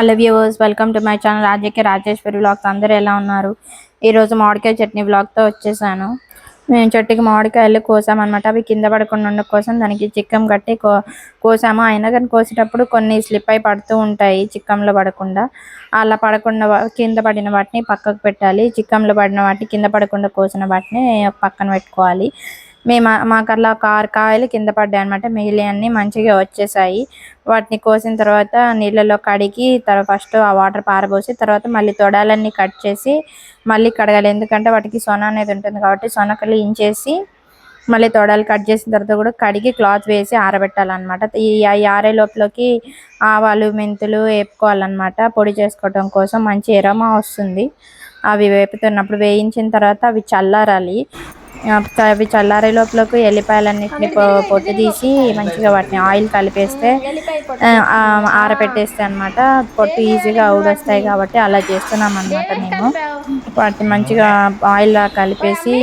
Hello viewers welcome to my channel Rajakiya Rajeshwari vlogs అందరూ ఎలా ఉన్నారు? ఈరోజు మామిడికాయ చట్నీ వ్లాగ్తో వచ్చేసాను. మేము చెట్టుకి మామిడికాయలు కోసామన్నమాట. అవి కింద పడకుండా ఉండడం కోసం దానికి చిక్కం కట్టి కో కోసాము. అయినా కానీ కోసేటప్పుడు కొన్ని స్లిప్ అయి పడుతూ ఉంటాయి చిక్కంలో పడకుండా. అలా పడకుండా కింద పడిన వాటిని పక్కకు పెట్టాలి. చిక్కంలో పడిన వాటిని కింద పడకుండా కోసిన వాటిని పక్కన పెట్టుకోవాలి. మేము మాకు అట్లా ఒక ఆరు కాయలు కింద పడ్డాయి అనమాట మిగిలినవన్నీ మంచిగా వచ్చేసాయి. వాటిని కోసిన తర్వాత నీళ్ళలో కడిగి తర్వాత ఫస్ట్ ఆ వాటర్ పారబోసి తర్వాత మళ్ళీ తొడాలన్నీ కట్ చేసి మళ్ళీ కడగాలి. ఎందుకంటే వాటికి సొన అనేది ఉంటుంది కాబట్టి సొన ఇంచేసి మళ్ళీ తొడాలు కట్ చేసిన తర్వాత కూడా కడిగి క్లాత్ వేసి ఆరబెట్టాలన్నమాట. ఈ ఈ ఆరే లోపలికి ఆవాలు మెంతులు వేపుకోవాలన్నమాట. పొడి చేసుకోవడం కోసం మంచి ఎరమా వస్తుంది. అవి వేపుతున్నప్పుడు వేయించిన తర్వాత అవి చల్లారాలి. అవి చల్లారే లోపలకు ఎల్లిపాయలన్నిటిని పొ- పొట్టు తీసి మంచిగా వాటిని ఆయిల్ కలిపేస్తే ఆరబెట్టేస్తే అన్నమాట. పొట్టు ఈజీగా ఊడొస్తాయి కాబట్టి అలా చేస్తున్నాం అనమాట మేము. వాటిని మంచిగా ఆయిల్ కలిపేసి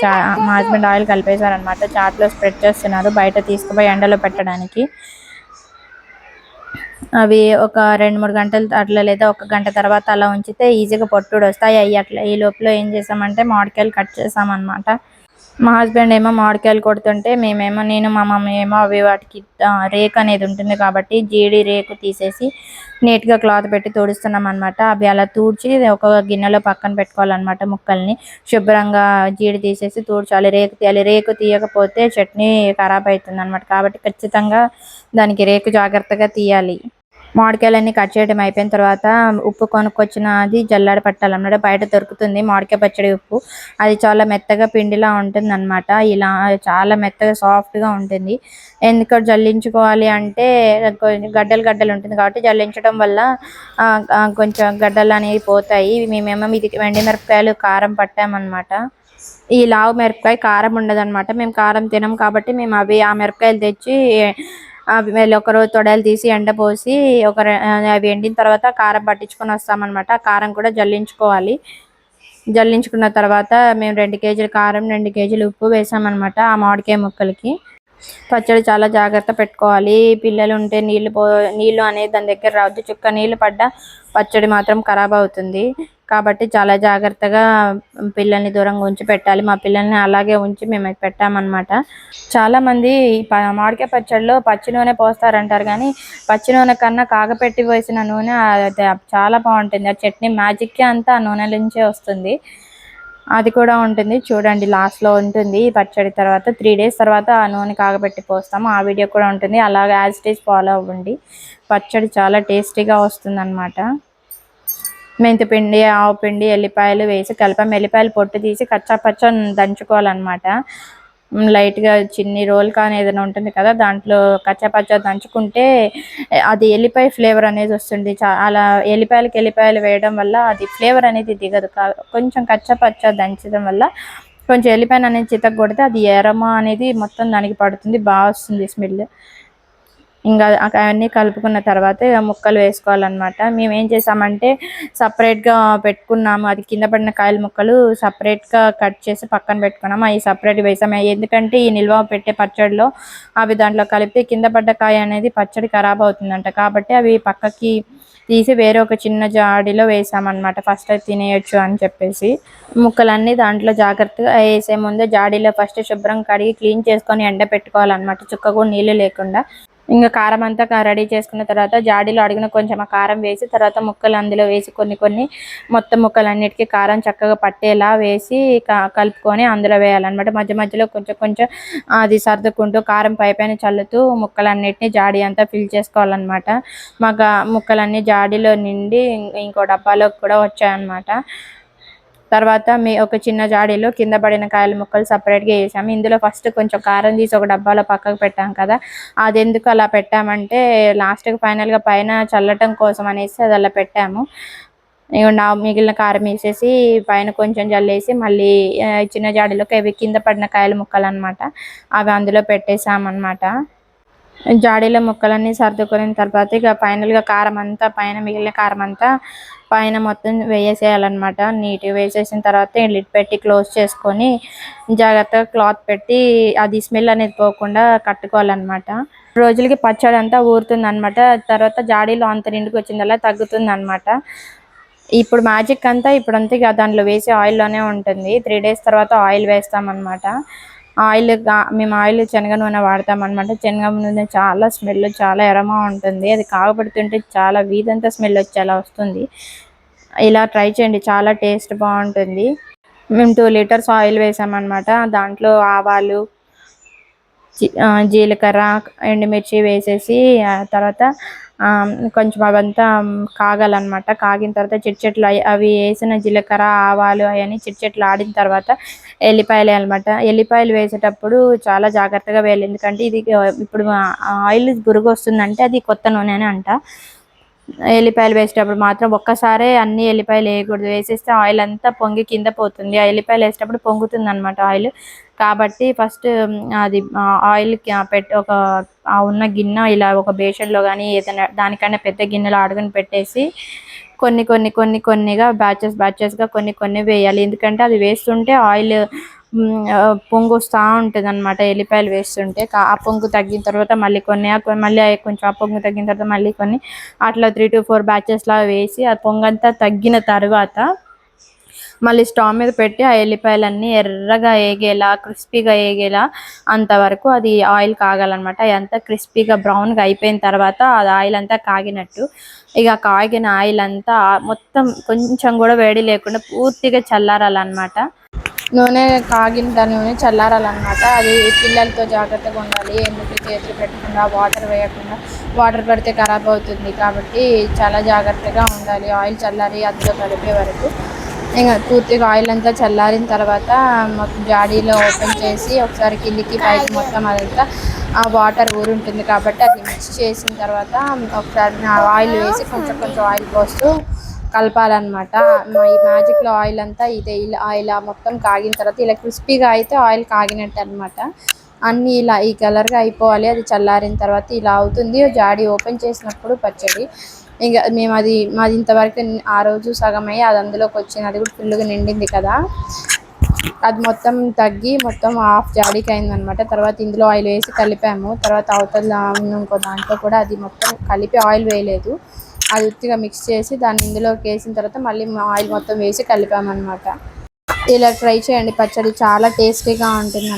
చా మా హస్బెండ్ ఆయిల్ కలిపేశారనమాట చాట్లో స్ప్రెడ్ చేస్తున్నారు బయట తీసుకుపోయి ఎండలో పెట్టడానికి. అవి ఒక రెండు మూడు గంటలు అట్లా లేదా ఒక గంట తర్వాత అలా ఉంచితే ఈజీగా పొట్టుడు వస్తాయి. అవి అట్లా ఈ లోపల ఏం చేసామంటే మామిడికాయలు కట్ చేసామన్నమాట. మా హస్బెండ్ ఏమో మామిడికాయలు కొడుతుంటే మేమేమో నేను మా మమ్మీ ఏమో అవి వాటికి రేక్ అనేది ఉంటుంది కాబట్టి జీడి రేకు తీసేసి నీట్గా క్లాత్ పెట్టి తుడుస్తున్నాం అనమాట అవి అలా తూడ్చి ఒక గిన్నెలో పక్కన పెట్టుకోవాలన్నమాట ముక్కల్ని. శుభ్రంగా జీడి తీసేసి తూడ్చాలి. రేకు తీయాలి. రేకు తీయకపోతే చట్నీ ఖరాబ్ అవుతుంది అనమాట కాబట్టి ఖచ్చితంగా దానికి రేకు జాగ్రత్తగా తీయాలి. మామిడికాయలన్నీ కట్ చేయడం అయిపోయిన తర్వాత ఉప్పు కొనుక్కొచ్చిన అది జల్లాడ పట్టాలన్నమాట బయట దొరుకుతుంది మామిడికాయ పచ్చడి ఉప్పు. అది చాలా మెత్తగా పిండిలా ఉంటుంది అనమాట ఇలా చాలా మెత్తగా సాఫ్ట్గా ఉంటుంది. ఎందుకు జల్లించుకోవాలి అంటే గడ్డలు గడ్డలు ఉంటుంది కాబట్టి జల్లించడం వల్ల కొంచెం గడ్డలు అనేవి పోతాయి. మేమేమో ఇది వెండి మిరపకాయలు కారం పట్టామన్నమాట. ఈ లావు మిరపకాయ కారం ఉండదు అనమాట మేము కారం తినం కాబట్టి మేము అవి ఆ మిరపకాయలు తెచ్చి మళ్ళీ ఒకరోజు తొడలు తీసి ఎండపోసి ఒక అవి ఎండిన తర్వాత కారం పట్టించుకొని వస్తామన్నమాట. కారం కూడా జల్లించుకోవాలి. జల్లించుకున్న తర్వాత మేము రెండు కేజీల కారం రెండు కేజీలు ఉప్పు వేసామన్నమాట ఆ మామిడికాయ ముక్కలకి. పచ్చడి చాలా జాగ్రత్త పెట్టుకోవాలి. పిల్లలు ఉంటే నీళ్ళు పో నీళ్ళు అనేది దాని దగ్గర రావద్దు చుక్క నీళ్ళు పడ్డా పచ్చడి మాత్రం ఖరాబ్ అవుతుంది. కాబట్టి చాలా జాగ్రత్తగా పిల్లల్ని దూరంగా ఉంచి పెట్టాలి. మా పిల్లల్ని అలాగే ఉంచి మేము పెట్టామన్నమాట. చాలా మంది మామిడికాయ పచ్చడిలో పచ్చి నూనె పోస్తారంటారు కానీ పచ్చి నూనె కన్నా కాగపెట్టి పోసిన నూనె చాలా బాగుంటుంది. ఆ చట్నీ మ్యాజిక్కే అంతా ఆ నూనె నుంచే వస్తుంది. అది కూడా ఉంటుంది. చూడండి లాస్ట్లో ఉంటుంది ఈ పచ్చడి తర్వాత. త్రీ డేస్ తర్వాత ఆ నూనె కాగబెట్టి పోస్తాము. ఆ వీడియో కూడా ఉంటుంది. అలాగే యాజ్ డేస్ ఫాలో అవ్వండి. పచ్చడి చాలా టేస్టీగా వస్తుంది మెంతిపిండి ఆవు పిండి ఎల్లిపాయలు వేసి కలిపాం. ఎల్లిపాయలు పొట్టు తీసి కచ్చా పచ్చ దంచుకోవాలన్నమాట. లైట్గా చిన్ని రోల్ కానీ ఏదైనా ఉంటుంది కదా దాంట్లో కచ్చా పచ్చ దంచుకుంటే అది ఎల్లిపాయ ఫ్లేవర్ అనేది వస్తుంది. అలా ఎల్లిపాయలకి ఎల్లిపాయలు వేయడం వల్ల అది ఫ్లేవర్ అనేది దిగదు. కొంచెం కచ్చా పచ్చ దంచడం వల్ల కొంచెం ఎల్లిపాయ అనేది చితక కొడితే అది ఎరమ అనేది మొత్తం దానికి పడుతుంది బాగా వస్తుంది స్మెల్. ఇంకా అవన్నీ కలుపుకున్న తర్వాత ఇక ముక్కలు వేసుకోవాలన్నమాట. మేము ఏం చేసామంటే సపరేట్గా పెట్టుకున్నాము. అది కింద పడిన కాయల ముక్కలు సపరేట్గా గా కట్ చేసి పక్కన పెట్టుకున్నాము. అవి సపరేట్ వేసాము. ఎందుకంటే ఈ నిల్వ పెట్టే పచ్చడిలో అవి దాంట్లో కలిపితే కింద పడ్డ కాయ అనేది పచ్చడి ఖరాబ్ అవుతుందంట. కాబట్టి అవి పక్కకి తీసి వేరే ఒక చిన్న జాడీలో వేసామన్నమాట. ఫస్ట్ అది తినేయొచ్చు అని చెప్పేసి. ముక్కలన్నీ దాంట్లో జాగ్రత్తగా వేసే ముందే జాడీలో ఫస్ట్ శుభ్రం కడిగి క్లీన్ చేసుకొని ఎండ పెట్టుకోవాలన్నమాట చుక్క కూడా నీళ్ళు లేకుండా. ఇంకా కారం అంతా రెడీ చేసుకున్న తర్వాత జాడీలో అడిగిన కొంచెం ఆ కారం వేసి తర్వాత ముక్కలు అందులో వేసి కొన్ని కొన్ని మొత్తం ముక్కలన్నిటికీ కారం చక్కగా పట్టేలా వేసి క- కలుపుకొని అందులో వేయాలన్నమాట. మధ్య మధ్యలో కొంచెం కొంచెం అది సర్దుకుంటూ కారం పై పైన చల్లుతూ ముక్కలన్నిటిని జాడీ అంతా ఫిల్ చేసుకోవాలన్నమాట. మాకు ముక్కలన్నీ జాడీలో నిండి ఇంకో డబ్బాలోకి కూడా వచ్చాయన్నమాట. తర్వాత మీ ఒక చిన్న జాడీలో కింద పడిన కాయల ముక్కలు సపరేట్గా వేసాము. ఇందులో ఫస్ట్ కొంచెం కారం తీసి ఒక డబ్బాలో పక్కకు పెట్టాం కదా. అది ఎందుకు అలా పెట్టామంటే లాస్ట్కి ఫైనల్గా పైన చల్లటం కోసం అనేసి అది అలా పెట్టాము. నా మిగిలిన కారం వేసేసి పైన కొంచెం జల్లేసి మళ్ళీ చిన్న జాడీలోకి అవి కింద పడిన కాయల ముక్కలు అనమాట అవి అందులో పెట్టేసామన్నమాట. జాడీలో ముక్కలన్నీ సర్దుకున్న తర్వాత ఇక ఫైనల్గా కారం అంతా పైన మిగిలిన కారం అంతా పైన మొత్తం వేసేయాలన్నమాట. నీట్గా వేసేసిన తర్వాత లిడ్ పెట్టి క్లోజ్ చేసుకొని జాగ్రత్తగా క్లాత్ పెట్టి అది స్మెల్ అనేది పోకుండా కట్టుకోవాలన్నమాట. రోజులకి పచ్చడి అంతా ఊరుతుంది అనమాట తర్వాత జాడీలో అంత నిండుకు వచ్చిందల్లా తగ్గుతుంది అనమాట ఇప్పుడు మ్యాజిక్ అంతా ఇప్పుడు అంతా ఇక దాంట్లో వేసి ఆయిల్లోనే ఉంటుంది. త్రీ డేస్ తర్వాత ఆయిల్ వేస్తామన్నమాట. ఆయిల్ మేము ఆయిల్ శనగ నూనె వాడతాం అనమాట శనగ నూనె చాలా స్మెల్ చాలా ఎరమా ఉంటుంది. అది కాగబడుతుంటే చాలా వీధంతా స్మెల్ వచ్చేలా వస్తుంది. ఇలా ట్రై చేయండి చాలా టేస్ట్ బాగుంటుంది. మేము టూ లీటర్స్ ఆయిల్ వేసామన్నమాట దాంట్లో ఆవాలు జీలకర్ర ఎండుమిర్చి వేసేసి తర్వాత కొంచెం అవంతా కాగాలన్నమాట. కాగిన తర్వాత చిట్చెట్లు అవి వేసిన జీలకర్ర ఆవాలు అవన్నీ చిట్చెట్లు ఆడిన తర్వాత ఎల్లిపాయలు అనమాట ఎల్లిపాయలు వేసేటప్పుడు చాలా జాగ్రత్తగా వేయాలి. ఎందుకంటే ఇది ఇప్పుడు ఆయిల్ బురుగు వస్తుందంటే అది కొత్త నూనె అని అంట. ఎల్లిపాయలు వేసేటప్పుడు మాత్రం ఒక్కసారే అన్ని ఎల్లిపాయలు వేయకూడదు. వేసేస్తే ఆయిల్ అంతా పొంగి కింద పోతుంది. ఆ ఎల్లిపాయలు వేసేటప్పుడు పొంగుతుంది అనమాట ఆయిల్. కాబట్టి ఫస్ట్ అది ఆయిల్ పెట్టి ఒక ఆ ఉన్న గిన్నె ఇలా ఒక బేషన్లో కానీ ఏదైనా దానికన్నా పెద్ద గిన్నెలో అడుగుని పెట్టేసి కొన్ని కొన్ని కొన్ని కొన్నిగా బ్యాచెస్ బ్యాచెస్గా కొన్ని కొన్ని వేయాలి. ఎందుకంటే అది వేస్తుంటే ఆయిల్ పొంగుస్తూ పొంగు వస్తూ ఉంటుంది అనమాట ఎల్లిపాయలు వేస్తుంటే ఆ పొంగు తగ్గిన తర్వాత మళ్ళీ కొన్ని మళ్ళీ కొంచెం ఆ పొంగు తగ్గిన తర్వాత మళ్ళీ కొన్ని అట్లా త్రీ టు ఫోర్ బ్యాచెస్ లాగా వేసి ఆ పొంగంతా తగ్గిన తర్వాత మళ్ళీ స్టవ్ మీద పెట్టి ఆ ఎల్లిపాయలన్నీ ఎర్రగా వేగేలా క్రిస్పీగా వేగేలా అంతవరకు అది ఆయిల్ కాగాలన్నమాట. అంతా క్రిస్పీగా బ్రౌన్గా అయిపోయిన తర్వాత అది ఆయిల్ అంతా కాగినట్టు. ఇక కాగిన ఆయిల్ అంతా మొత్తం కొంచెం కూడా వేడి లేకుండా పూర్తిగా చల్లారాలన్నమాట. నూనె కాగిన దాని నూనె చల్లారాలన్నమాట. అది పిల్లలతో జాగ్రత్తగా ఉండాలి. ఎందుకు చేతులు పెట్టకుండా వాటర్ వేయకుండా వాటర్ పడితే ఖరాబ్ అవుతుంది కాబట్టి చాలా జాగ్రత్తగా ఉండాలి. ఆయిల్ చల్లారి అందులో కలిపే వరకు. ఇంకా పూర్తిగా ఆయిల్ అంతా చల్లారిన తర్వాత మొత్తం జాడీలో ఓపెన్ చేసి ఒకసారి కిందికి పైకి మొత్తం అదంతా ఆ వాటర్ ఊరుంటుంది కాబట్టి అది మిక్స్ చేసిన తర్వాత ఒకసారి ఆయిల్ వేసి కొంచెం కొంచెం ఆయిల్ పోస్తూ కలపాలన్నమాట. మా ఈ మ్యాజిక్లో ఆయిల్ అంతా ఇదే ఇలా ఆయిల్ మొత్తం కాగిన తర్వాత ఇలా క్రిస్పీగా అయితే ఆయిల్ కాగినట్టు అనమాట అన్నీ ఇలా ఈ కలర్గా అయిపోవాలి. అది చల్లారిన తర్వాత ఇలా అవుతుంది. జాడీ ఓపెన్ చేసినప్పుడు పచ్చడి. ఇంకా మేము అది మాది ఇంతవరకు ఆ రోజు సగం అయ్యి అది అందులోకి వచ్చింది. అది కూడా ఫుల్గా నిండింది కదా. అది మొత్తం తగ్గి మొత్తం హాఫ్ జాడీకి అయిందనమాట తర్వాత ఇందులో ఆయిల్ వేసి కలిపాము. తర్వాత అవతల ఇంకో దాంట్లో కూడా అది మొత్తం కలిపి ఆయిల్ వేయలేదు. అది ఉత్తిగా మిక్స్ చేసి దాన్ని ఇందులోకి వేసిన తర్వాత మళ్ళీ ఆయిల్ మొత్తం వేసి కలిపామన్నమాట. ఇలా ట్రై చేయండి. పచ్చడి చాలా టేస్టీగా ఉంటుంది